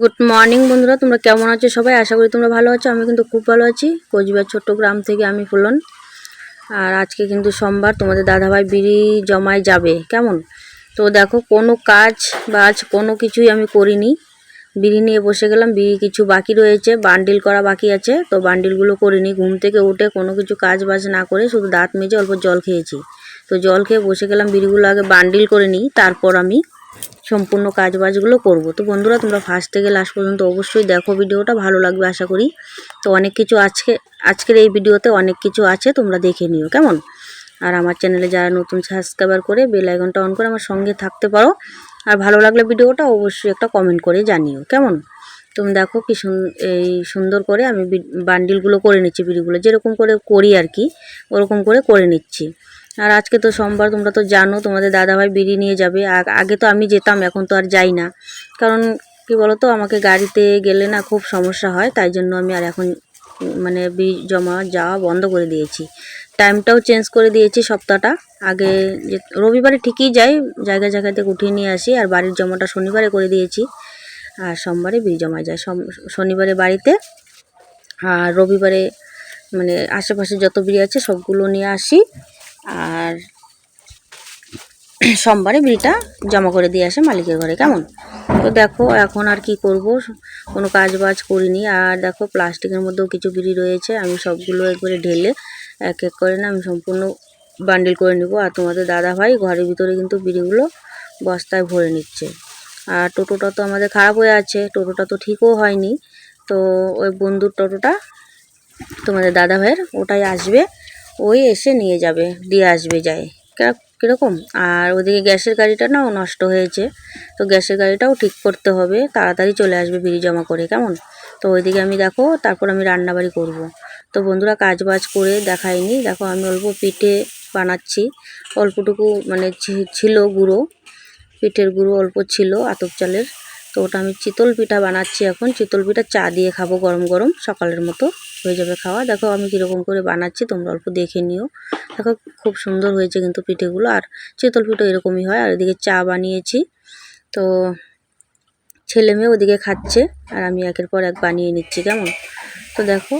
Good morning বন্ধুরা। তোমরা কেমন আছো সবাই? আশা করি তোমরা ভালো আছো। আমি কিন্তু খুব ভালো আছি। কোচবিহার ছোট্ট গ্রাম থেকে আমি ফুলন। আর আজকে কিন্তু সোমবার। তোমাদের দাদাভাই বিড়ি জমায় যাবে। কেমন? তো দেখো, কোনো কাজ বা আজ কোনো কিছুই আমি করিনি। বিড়ি নিয়ে বসে গেলাম। বিড়ি কিছু বাকি রয়েছে। বান্ডিল করা বাকি আছে। তো বান্ডিলগুলো করিনি। ঘুম থেকে উঠে কোনো কিছু কাজ বাজ না করে শুধু দাঁত মেজে অল্প জল খেয়েছি। তো জল খেয়ে বসে গেলাম। বিড়িগুলো আগে বান্ডিল করে নিই। তারপর আমি সম্পূর্ণ কাজ বাজগুলো করব। তো বন্ধুরা, তোমরা ফার্স্ট থেকে লাস্ট পর্যন্ত অবশ্যই দেখো ভিডিওটা, ভালো লাগবে আশা করি। তো অনেক কিছু আজকে, আজকের এই ভিডিওতে অনেক কিছু আছে, তোমরা দেখে নিও, কেমন? আর আমার চ্যানেলে যারা নতুন সাবস্ক্রাইবার করে বেল আইকনটা অন করে আমার সঙ্গে থাকতে পারো। আর ভালো লাগলে ভিডিওটা অবশ্যই একটা কমেন্ট করে জানিও, কেমন? তুমি দেখো কি এই সুন্দর করে আমি বান্ডিলগুলো করে নিচ্ছি বিড়িগুলো যেরকম করে করি আর কি, ওরকম করে করে নিচ্ছি। আর আজকে তো সোমবার, তোমরা তো জানো, তোমাদের দাদাভাই বিড়ি নিয়ে যাবে। আগ- তো আমি যেতাম, এখন তো আর যাই না। কারণ কি বলতো, আমাকে গাড়িতে গেলে না খুব সমস্যা হয়, তাই জন্য আমি আর এখন মানে বিড়ি জমা যাওয়া বন্ধ করে দিয়েছি। টাইমটাও চেঞ্জ করে দিয়েছি সপ্তাহটা। আগে যে, রবিবারে ঠিকই যাই, জায়গা থেকে উঠিয়ে নিয়ে আসি, আর বাড়ির জমাটা শনিবারে করে দিয়েছি। আর সোমবারে বিড়ি জমা যায় শনিবারে বাড়িতে, আর রবিবারে মানে আশেপাশে যত বিড়ি আছে সবগুলো নিয়ে আসি। আর সোমবারে বিড়িটা জমা করে দিয়ে আসে মালিকের ঘরে, কেমন? তো দেখো এখন আর কি করব, কোনো কাজ বাজ করিনি। আর দেখো প্লাস্টিকের মধ্যেও কিছু বিড়ি রয়েছে, আমি সবগুলো একবারে ঢেলে এক এক করে না আমি সম্পূর্ণ বান্ডিল করে নিব। আর তোমাদের দাদা ভাই ঘরের ভিতরে কিন্তু বিড়িগুলো বস্তায় ভরে নিচ্ছে। আর টোটোটা তো আমাদের খারাপ হয়ে আছে, টোটোটা তো ঠিকও হয়নি। তো ওই বন্ধুর টোটোটা তোমাদের দাদা ভাইয়ের ওটাই আসবে। ওই এসে নিয়ে যাবে, দিয়ে আসবে যায়। কীরকম? আর ওদিকে গ্যাসের গাড়িটা নাও নষ্ট হয়েছে, তো গ্যাসের গাড়িটাও ঠিক করতে হবে, তাড়াতাড়ি চলে আসবে বিড়ি জমা করে, কেমন? তো ওইদিকে আমি দেখো, তারপর আমি রান্নাবাড়ি করব। তো বন্ধুরা কাজ বাজ করে দেখাইনি দেখো আমি অল্প পিঠে বানাচ্ছি, অল্পটুকু মানে ছিল গুঁড়ো, পিঠের গুঁড়ো অল্প ছিল আতপ চালের। তো ওটা আমি চিতল পিঠা বানাচ্ছি এখন। চিতল পিঠা চা দিয়ে খাব গরম গরম, সকালের মতো হয়ে যাবে খাওয়া। দেখো আমি কীরকম করে বানাচ্ছি, তোমরা অল্প দেখে নিও। দেখো খুব সুন্দর হয়েছে কিন্তু পিঠেগুলো, আর চিতল পিঠে এরকমই হয়। আর এদিকে চা বানিয়েছি। তো ছেলে মেয়ে ওদিকে খাচ্ছে, আর আমি একের পর এক বানিয়ে নিচ্ছি, কেমন? তো দেখো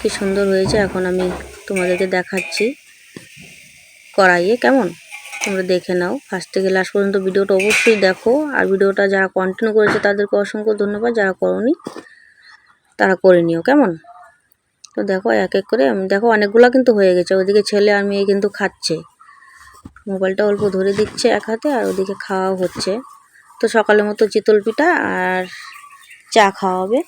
কি সুন্দর হয়েছে। এখন আমি তোমাদেরকে দেখাচ্ছি কড়াইয়ে, কেমন? তোমরা দেখে নাও। ফার্স্ট থেকে লাস্ট পর্যন্ত ভিডিওটা অবশ্যই দেখো। আর ভিডিওটা যারা কন্টিনিউ করেছে তাদেরকে অসংখ্য ধন্যবাদ। যারা করনি তারা করে নিও কেমন? তো দেখো এক এক করে আমি দেখো অনেকগুলো কিন্তু হয়ে গেছে। ওদিকে ছেলে আর মেয়ে কিন্তু খাচ্ছে। মোবাইলটা অল্প ধরে দিচ্ছে এক হাতে আর ওদিকে খাওয়া হচ্ছে। তো সকালের মতো চিতল পিঠা আর চা খাওয়া হবে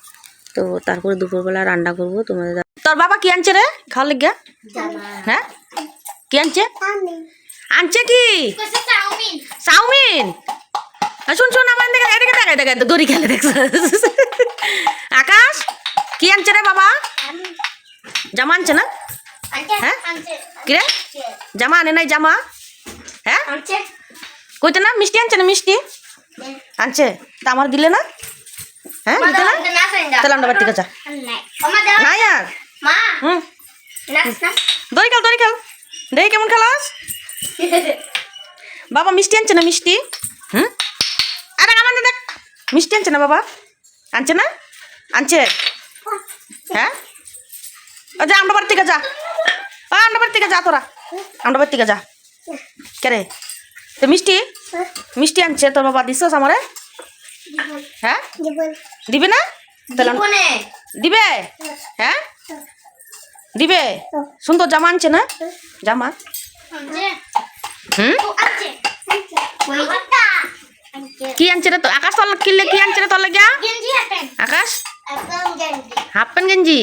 তো তারপরে দুপুরবেলা রান্না করব। তোমাদের তোর বাবা কি আনছে রে? খাওয়া লেগে? হ্যাঁ? কি আনছে? আনছে কি? চাউমিন। শুন শুন আমার দেখে এদিকে দেখে দেখে দড়ি খেলে দেখছ আকাশ কি আনছে রে বাবা? জামা আনছে না? হ্যাঁ? কি রে? জামা আনে নাই জামা? হ্যাঁ? কইতে না মিষ্টি আনছে না মিষ্টি? আনছে। তা আমার দিলে না? হ্যাঁ দিতে না? তাহলে আমরা বাড়িতে আর? হুম। দড়ি খেল দড়ি খেল। দেখি কেমন খেলাস? বাবা মিষ্টি আনছে না মিষ্টি? হুম? আরে আমার দেখ। মিষ্টি আনছে না বাবা? আনছে না? আনছে? হ্যাঁ? ও যা আমরা বাড়ি থেকে যা। ও আমরা বাড়ি থেকে যা তোরা। আমরা বাড়ি থেকে যা। কে রে? তো মিষ্টি? মিষ্টি আনছে তোর বাবা দিস আমারে? হ্যাঁ? দিবে না? দিবে? হ্যাঁ? দিবে? সুন্দর জামা আনছে না? জামা? হুম? কি আনছে রে তো? আকাশ তল কিনলে কি আনছে রে তোর লাগিয়া? আকাশ? হাফ প্যান্ট গেঞ্জি।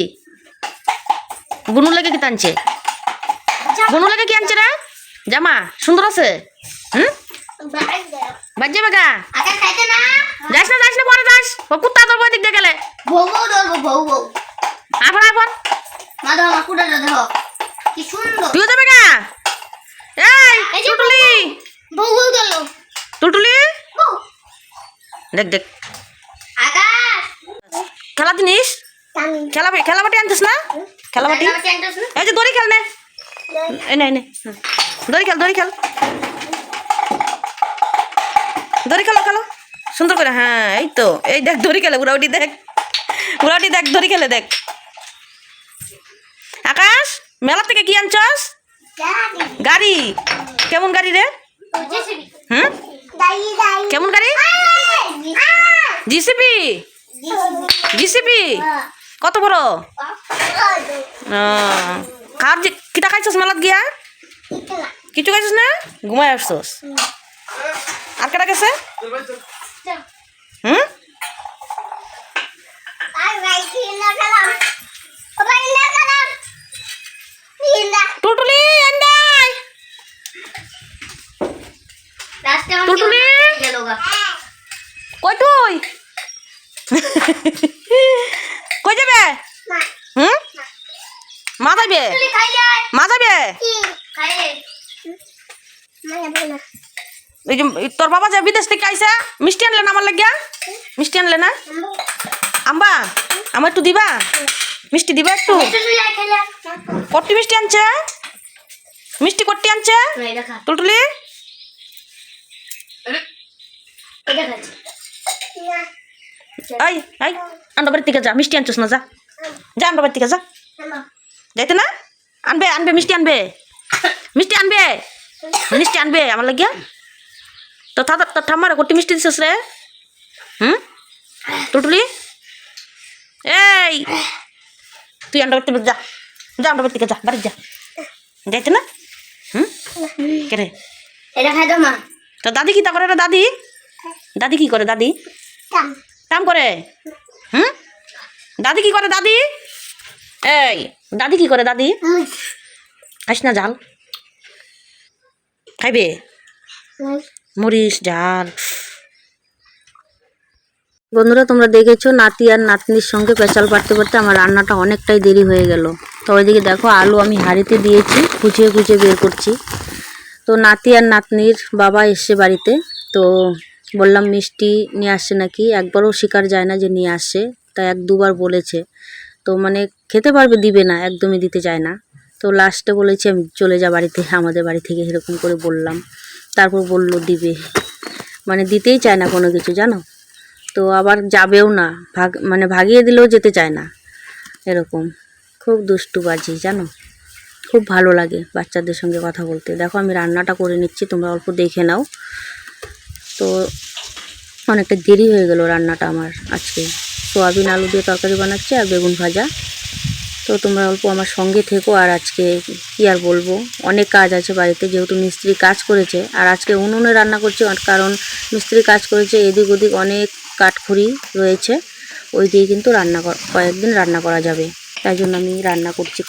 বুনু লাগে কি আনছে? বুনু লাগে কি আনছে রে? জামা সুন্দর আছে? হুম? বাজে বেগা। যাস না যাস না পরে যাস। ও কুত্তা তোর বই দিক দিয়ে গেলে। আফন আফন। কি সুন্দর। তুইও যাবে গা এই এই যে টুটুলি বউ বউ গেল টুটুলি? দেখ দেখ। খেলা জিনিস? খেলা খেলা বাটি আনছিস না? খেলা বাটি এই যে দড়ি খেল নে। এই নে নে। দড়ি খেল দড়ি খেল। দড়ি খেলো খেলো। সুন্দর করে হ্যাঁ এই তো। এই দেখ ধরি খেলে উড়াউটি দেখ। উড়াউটি দেখ ধরি খেলে দেখ। আকাশ মেলা থেকে কি আনছস? গাড়ি। কেমন গাড়ি রে? হুম? কেমন গাড়ি? জিসিপি জিসিপি কত বড়? খাওয়ার কিটা খাইছস মেলাত গিয়া? কিছু খাইছিস না? ঘুমাই আসছস। আর কেটা গেছে? হুম? টুটুলি কই তুই কই যাবে? হুম? মা যাবে? মা যাবে? এই যে তোর বাবা যে বিদেশ থেকে আইসা মিষ্টি আনলে না আমার লাগিয়া? মিষ্টি আনলে না? আম্বা। আমার একটু দিবা? মিষ্টি দিবা একটু? কটি মিষ্টি আনছে? মিষ্টি কটি আনছে? টুলটুলি আই আই আন্ডা বাড়ির থেকে যা মিষ্টি আনছিস না যা। যা আন্ডা বাড়ির থেকে যা। যাইতে না? আনবে আনবে মিষ্টি আনবে। মিষ্টি আনবে। মিষ্টি আনবে আমার লাগিয়া। তো তাদের তোর ঠাম্মারা কটি মিষ্টি দিছিস রে? হুম? টুটুলি এই! তুই আন্ডা বাড়িতে যা। যা আন্ডা থেকে যা বাড়ি যা। যাইতে না? হুম? কে রে? এটা খাই দাও মা। তো দাদি কি তা করে? দাদি? দাদি কি করে দাদি? কাম করে? হুম? দাদি কি করে দাদি? এই দাদি কি করে দাদি? খাইস না জাল। খাইবে? মরিস জাল। বন্ধুরা তোমরা দেখেছ নাতি আর নাতনির সঙ্গে পেঁচাল পাড়তে পারতে আমার রান্নাটা অনেকটাই দেরি হয়ে গেল। তো ওইদিকে দেখো আলু আমি হাঁড়িতে দিয়েছি কুচিয়ে কুচিয়ে বের করছি। তো নাতি আর নাতনির বাবা এসছে বাড়িতে তো বললাম, মিষ্টি নিয়ে আসছে নাকি? একবারও শিকার যায় না যে নিয়ে আসছে তা এক দুবার বলেছে। তো মানে খেতে পারবে, দিবে না, একদমই দিতে চায় না। তো লাস্টে বলেছি, আমি চলে যা বাড়িতে, আমাদের বাড়ি থেকে, এরকম করে বললাম। তারপর বলল, দিবে। মানে দিতেই চায় না কোনো কিছু, জানো? তো আবার যাবেও না, ভাগ মানে ভাগিয়ে দিলেও যেতে চায় না, এরকম। খুব দুষ্টু বাজি, জানো? খুব ভালো লাগে বাচ্চাদের সঙ্গে কথা বলতে। দেখো, আমি রান্নাটা করে নিচ্ছি, তোমরা অল্প দেখে নাও। তো অনেকটা দেরি হয়ে গেল রান্নাটা আমার আজকে। সোয়াবিন আলু দিয়ে তরকারি বানাচ্ছি আর বেগুন ভাজা। তো তোমরা অল্প আমার সঙ্গে থেকো আর আজকে কী আর বলব? অনেক কাজ আছে বাড়িতে, যেহেতু মিস্ত্রি কাজ করেছে। আর আজকে উনুনে রান্না করছি কারণ মিস্ত্রি কাজ করেছে, এদিক ওদিক অনেক কাঠখড়ি রয়েছে। ওই দিয়ে কিন্তু রান্না কয়েকদিন রান্না করা যাবে। তাই জন্য আমি রান্না করছি,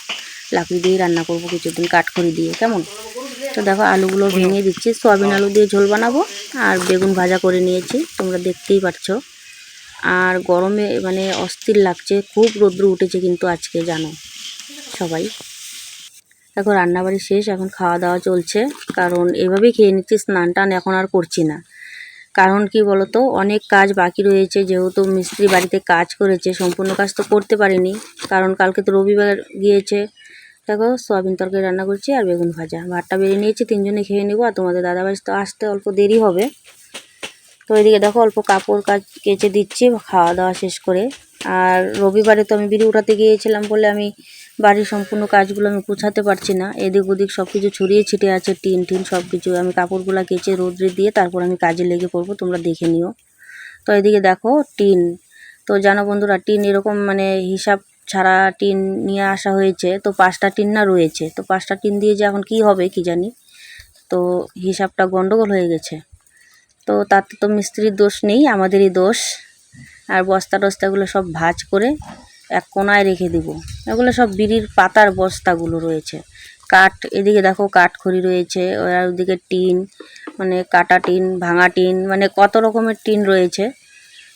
লাকড়ি দিয়েই রান্না করব কিছুদিন কাঠখড়ি দিয়ে। কেমন? তো দেখো আলুগুলো ভেঙে দিচ্ছি। সয়াবিন আলু দিয়ে ঝোল বানাবো আর বেগুন ভাজা করে নিয়েছি, তোমরা দেখতেই পাচ্ছো। আর গরমে মানে অস্থির লাগছে, খুব রৌদ্র উঠেছে কিন্তু আজকে, জানো সবাই। দেখো, রান্নাবাড়ি শেষ, এখন খাওয়া দাওয়া চলছে। কারণ এভাবেই খেয়ে নিচ্ছি, স্নান টান এখন আর করছি না। কারণ কি বলতো, অনেক কাজ বাকি রয়েছে, যেহেতু মিস্ত্রি বাড়িতে কাজ করেছে, সম্পূর্ণ কাজ তো করতে পারিনি। কারণ কালকে তো রবিবার গিয়েছে দেখো, সয়াবিন তরকারি রান্না করছি আর বেগুন ভাজা। ভাতটা বেরিয়ে নিয়েছি, তিনজনে খেয়ে নেব, আর তোমাদের দাদাবাড়ি তো আসতে অল্প দেরি হবে। তো এদিকে দেখো, অল্প কাপড় কাজ কেচে দিচ্ছি, খাওয়া দাওয়া শেষ করে। আর রবিবারে তো আমি বিড়ি উঠাতে গিয়েছিলাম বলে আমি বাড়ির সম্পূর্ণ কাজগুলো আমি গুছাতে পারছি না। এদিক ওদিক সব কিছু ছড়িয়ে ছিটিয়ে আছে, টিন টিন সব কিছু আমি কাপড়গুলো কেচে রোদ্রে দিয়ে তারপর আমি কাজে লেগে পড়ব, তোমরা দেখে নিও। তো এদিকে দেখো, টিন। তো জানো বন্ধুরা, টিন এরকম মানে হিসাব ছাড়া টিন নিয়ে আসা হয়েছে, তো পাঁচটা টিন না রয়েছে। তো পাঁচটা টিন দিয়ে যে এখন কি হবে কি জানি? তো হিসাবটা গন্ডগোল হয়ে গেছে। তো তাতে তো মিস্ত্রির দোষ নেই, আমাদেরই দোষ। আর বস্তা টস্তাগুলো সব ভাঁজ করে এক কোনায় রেখে দিব। এগুলো সব বিড়ির পাতার বস্তাগুলো রয়েছে। কাঠ, এদিকে দেখো কাঠখড়ি রয়েছে আর ওদিকে টিন মানে কাটা টিন, ভাঙা টিন মানে কত রকমের টিন রয়েছে।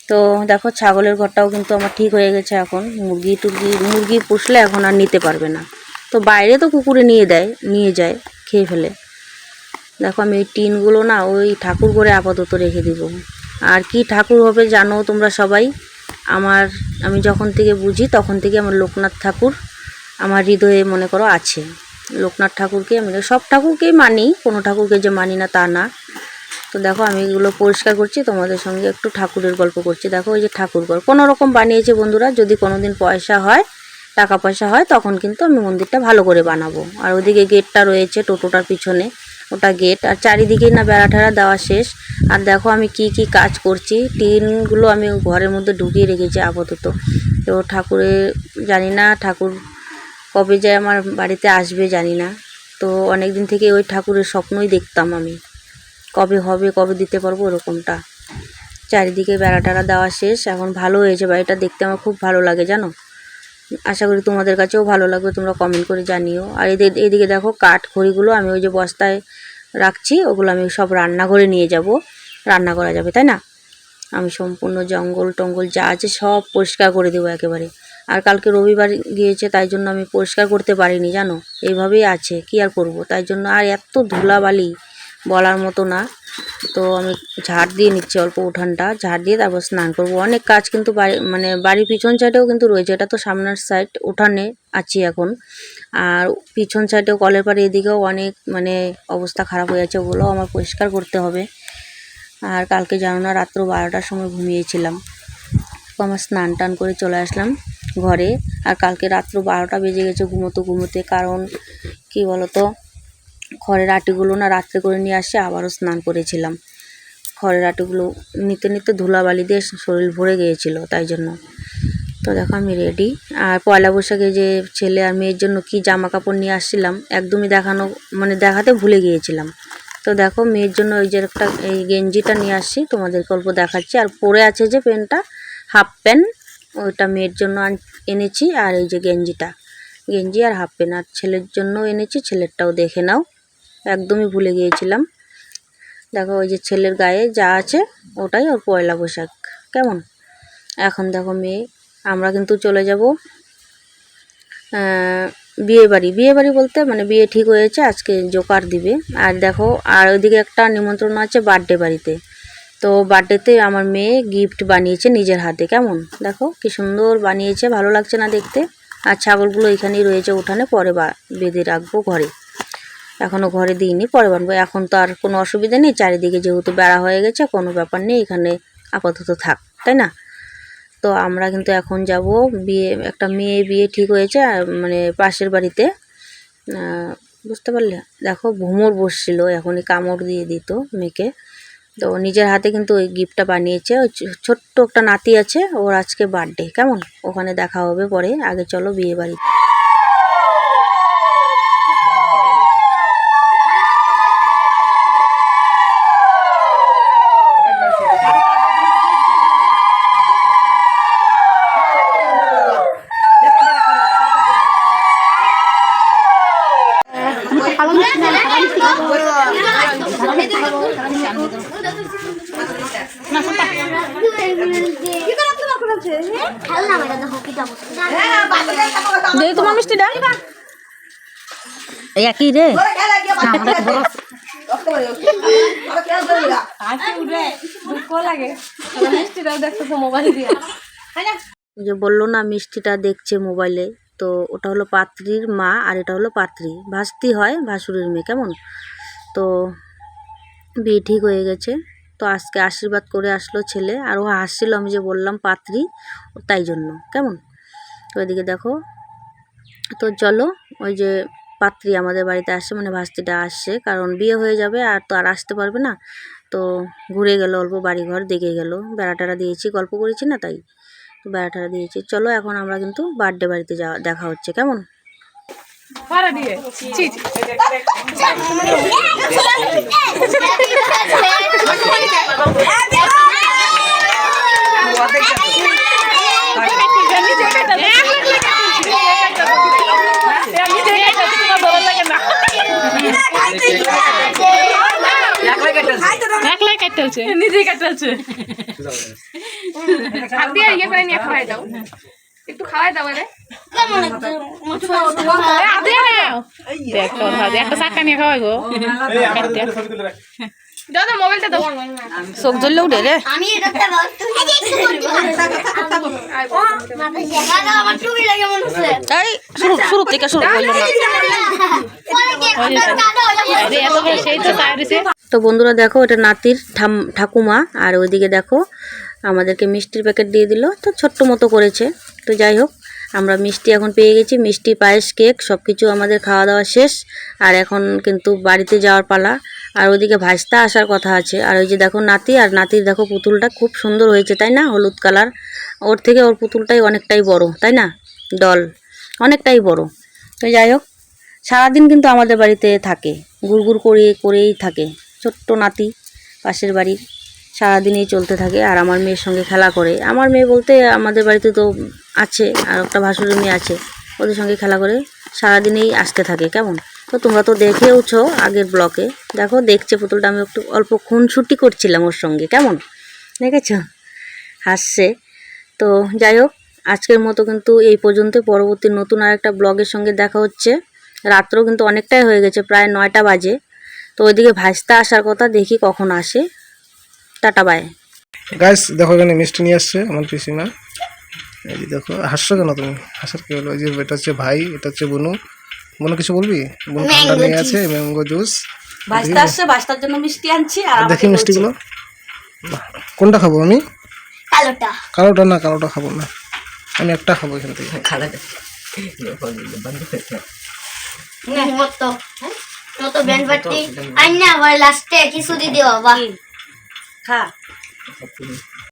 তো দেখো ছাগলের ঘরটাও কিন্তু আমার ঠিক হয়ে গেছে এখন। মুরগি টুরগি, মুরগি পুষলে এখন আর নিতে পারবে না। তো বাইরে তো কুকুরে নিয়ে দেয়, নিয়ে যায়, খেয়ে ফেলে। দেখো আমি ওই টিনগুলো না ওই ঠাকুর করে আপাতত রেখে দিব। আর কি ঠাকুর হবে জানো তোমরা সবাই? আমার, আমি যখন থেকে বুঝি তখন থেকে আমার লোকনাথ ঠাকুর আমার হৃদয়ে মনে করো আছে। লোকনাথ ঠাকুরকে আমি সব ঠাকুরকেই মানি, কোনো ঠাকুরকে যে মানি না তা না। তো দেখো আমি এগুলো পরিষ্কার করছি, তোমাদের সঙ্গে একটু ঠাকুরের গল্প করছি। দেখো ওই যে ঠাকুর ঘর কোনো রকম বানিয়েছে বন্ধুরা, যদি কোনো দিন পয়সা হয়, টাকা পয়সা হয়, তখন কিন্তু আমি মন্দিরটা ভালো করে বানাবো। আর ওদিকে গেটটা রয়েছে, টোটোটার পিছনে, ওটা গেট। আর চারিদিকে না বেড়া ঠেড়া দেওয়া শেষ। আর দেখো আমি কি কি কাজ করছি, টিনগুলো আমি ঘরের মধ্যে ঢুকিয়ে রেখেছি আপাতত। তো ঠাকুরের জানি না ঠাকুর কবে যে আমার বাড়িতে আসবে, জানি না। তো অনেক দিন থেকে ওই ঠাকুরের স্বপ্নই দেখতাম আমি। কবে হবে, কবে দিতে পারব ওরকমটা চারিদিকে বেড়া টেড়া দেওয়া শেষ, এখন ভালো হয়েছে বাড়িটা দেখতে আমার খুব ভালো লাগে, জানো? আশা করি তোমাদের কাছেও ভালো লাগবে, তোমরা কমেন্ট করে জানিও। আর এদের, এদিকে দেখো কাঠ খড়িগুলো আমি ওই যে বস্তায় রাখছি, ওগুলো আমি সব রান্নাঘরে নিয়ে যাব। রান্না করা যাবে, তাই না? আমি সম্পূর্ণ জঙ্গল টঙ্গল যা আছে সব পরিষ্কার করে দেবো একেবারে। আর কালকে রবিবার গিয়েছে, তাই জন্য আমি পরিষ্কার করতে পারিনি, জানো? এইভাবেই আছে, কি আর করব? তাই জন্য আর এত ধুলাবালি বলার মতো না। তো আমি ঝাড় দিয়ে নিচ্ছি অল্প উঠানটা। ঝাড় দিয়ে তারপর স্নান করব। অনেক কাজ কিন্তু বাড়ি মানে বাড়ির পিছন সাইডেও কিন্তু রয়েছে। এটা তো সামনের সাইড উঠানে আছি এখন। আর পিছন সাইডেও কলের পাড়ে এদিকেও অনেক মানে অবস্থা খারাপ হয়ে আছে ওগুলোও আমার পরিষ্কার করতে হবে। আর কালকে জানো না, রাত্র বারোটার সময় ঘুমিয়েছিলাম। তো আমার স্নান টান করে চলে আসলাম ঘরে। আর কালকে রাত্র বারোটা বেজে গেছে ঘুমোতে ঘুমোতে। কারণ কি বলতো খড়ের আটিগুলো না রাত্রে করে নিয়ে আসে, আবারও স্নান করেছিলাম। খড়ের আটিগুলো নিতে নিতে ধুলাবালি দিয়ে শরীর ভরে গিয়েছিল, তাই জন্য। তো দেখো আমি রেডি আর পয়লা বৈশাখে যে ছেলে আর মেয়ের জন্য কি জামা কাপড় নিয়ে আসছিলাম, একদমই দেখানো মানে দেখাতে ভুলে গিয়েছিলাম। তো দেখো মেয়ের জন্য ওই যে একটা, এই গেঞ্জিটা নিয়ে আসছি তোমাদেরকে অল্প দেখাচ্ছি। আর পরে আছে যে প্যান্টটা, হাফ প্যান্ট, ওইটা মেয়ের জন্য এনেছি। আর এই যে গেঞ্জিটা, গেঞ্জি আর হাফ প্যান্ট। আর ছেলের জন্য এনেছি, ছেলেরটাও দেখে নাও। একদমই ভুলে গিয়েছিলাম। দেখো ওই যে ছেলের গায়ে যা আছে, ওটাই ওর পয়লা বৈশাখ। কেমন? এখন দেখো মেয়ে, আমরা কিন্তু চলে যাব বিয়ে বাড়ি বিয়ে বাড়ি বলতে মানে বিয়ে ঠিক হয়েছে, আজকে জোকার দিবে। আর দেখো, আর ওইদিকে একটা নিমন্ত্রণ আছে বার্থডে বাড়িতে। তো বার্থডেতে আমার মেয়ে গিফট বানিয়েছে নিজের হাতে। কেমন? দেখো, কি সুন্দর বানিয়েছে, ভালো লাগছে না দেখতে। আর ছাগলগুলো এখানেই রয়েছে উঠানে, পরে বা, বেঁধে রাখব ঘরে। এখনও ঘরে দিইনি, পরে বানবো। এখন তো আর কোনো অসুবিধা নেই, চারিদিকে যেহেতু বেড়া হয়ে গেছে, কোনো ব্যাপার নেই, এখানে আপাতত থাক, তাই না? তো আমরা কিন্তু এখন যাব, বিয়ে, একটা মেয়ে বিয়ে ঠিক হয়েছে মানে পাশের বাড়িতে বুঝতে পারলে? দেখো ভ্রমর বসছিল, এখনই কামড় দিয়ে দিত মেয়েকে। তো নিজের হাতে কিন্তু ওই গিফটটা বানিয়েছে, ওই ছোট্ট একটা নাতি আছে, ওর আজকে বার্থডে কেমন? ওখানে দেখা হবে পরে, আগে চলো বিয়ে বাড়ি খেলনা মেলা দেখো কিটা বসে দে তোমার মিষ্টিটা একই রে? যে বলল না মিষ্টিটা দেখছে মোবাইলে তো ওটা হলো পাত্রীর মা আর এটা হলো পাত্রী। ভাসতি হয় ভাসুরের মেয়ে কেমন? তো বিয়ে ঠিক হয়ে গেছে। তো আজকে আশীর্বাদ করে আসলো ছেলে। আর ও হাসছিল আমি যে বললাম পাত্রী তাই জন্য। কেমন? তো এদিকে দেখো। তো চলো ওই যে পাত্রী আমাদের বাড়িতে আসছে মানে ভাস্তিটা আসছে কারণ বিয়ে হয়ে যাবে আর তো আর আসতে পারবে না। তো ঘুরে গেল অল্প বাড়িঘর দেখে গেল। বেড়া টেড়া দিয়েছি গল্প করেছি না তাই? তো বেড়া টেড়া দিয়েছি। চলো এখন আমরা কিন্তু বার্থডে বাড়িতে যাওয়া দেখা হচ্ছে কেমন? একলাই কাটতেছে নিজেই কাটতেছে হাত দিয়ে ইয়ে করে নিয়ে খাওয়াই দাও একটু খাওয়াই দাও আরে হাত দিয়ে নাও দেখ তোর হাতে একটা চাকা নিয়ে খাওয়াই গো। দাও মোবাইলটা দাও। চোখ জ্বললে উঠে রে। আমি দাদা শুরু শুরু থেকে শুরু করল দাদা তো বন্ধুরা দেখো এটা নাতির ঠাম ঠাকুমা। আর ওইদিকে দেখো আমাদেরকে মিষ্টির প্যাকেট দিয়ে দিল। তো ছোট্ট মতো করেছে। তো যাই হোক আমরা মিষ্টি এখন পেয়ে গেছি। মিষ্টি পায়েস কেক সব কিছু আমাদের খাওয়া দাওয়া শেষ। আর এখন কিন্তু বাড়িতে যাওয়ার পালা। আর ওইদিকে ভাজতা আসার কথা আছে। আর ওই যে দেখো নাতি, আর নাতির দেখো পুতুলটা খুব সুন্দর হয়েছে, তাই না? হলুদ কালার। ওর থেকে ওর পুতুলটাই অনেকটাই বড়, তাই না? ডল, অনেকটাই বড়। তো যাই হোক, সারাদিন কিন্তু আমাদের বাড়িতে থাকে, গুড়গুড় করে, করেই থাকে। ছোট্ট নাতি, পাশের বাড়ির, সারাদিনই চলতে থাকে। আর আমার মেয়ের সঙ্গে খেলা করে। আমার মেয়ে বলতে আমাদের বাড়িতে তো আছে, আর একটা ভাসুরি মেয়ে আছে, ওদের সঙ্গে খেলা করে সারাদিনেই আসতে থাকে, কেমন? তো তোমরা তো দেখেওছো আগের ব্লকে। দেখো, দেখছে পুতুলটা, আমি একটু অল্প খুনছুটি করছিলাম ওর সঙ্গে, কেমন? দেখেছ? হাসছে। তো যাই হোক, আজকের মতো কিন্তু এই পর্যন্ত, পরবর্তী নতুন আর একটা ব্লগের সঙ্গে দেখা হচ্ছে। রাত্রও কিন্তু অনেকটাই হয়ে গেছে, প্রায় নয়টা বাজে। তো ওইদিকে ভাজতে আসার কথা, দেখি কখন আসে। টাটা বাই গাইস দেখো এখানে মিষ্টি নিয়ে আসছে আমার পিসিমা। এই দেখো, হাসছো কেন তুমি? হাসার কি হলো? এই যে এটা হচ্ছে ভাই, এটা হচ্ছে বনু। বনু কিছু বলবি? ঠান্ডা নিয়ে আছে ম্যাঙ্গো জুস। ভাজতে আসছে ভাজতার জন্য মিষ্টি আনছি আর দেখি মিষ্টিগুলো। কোনটা খাব আমি? কালোটা। কালোটা না কালোটা খাব না। আমি একটা খাব এখান থেকে। লাস্টে কিছু দিয়ে দিও বাবা খা।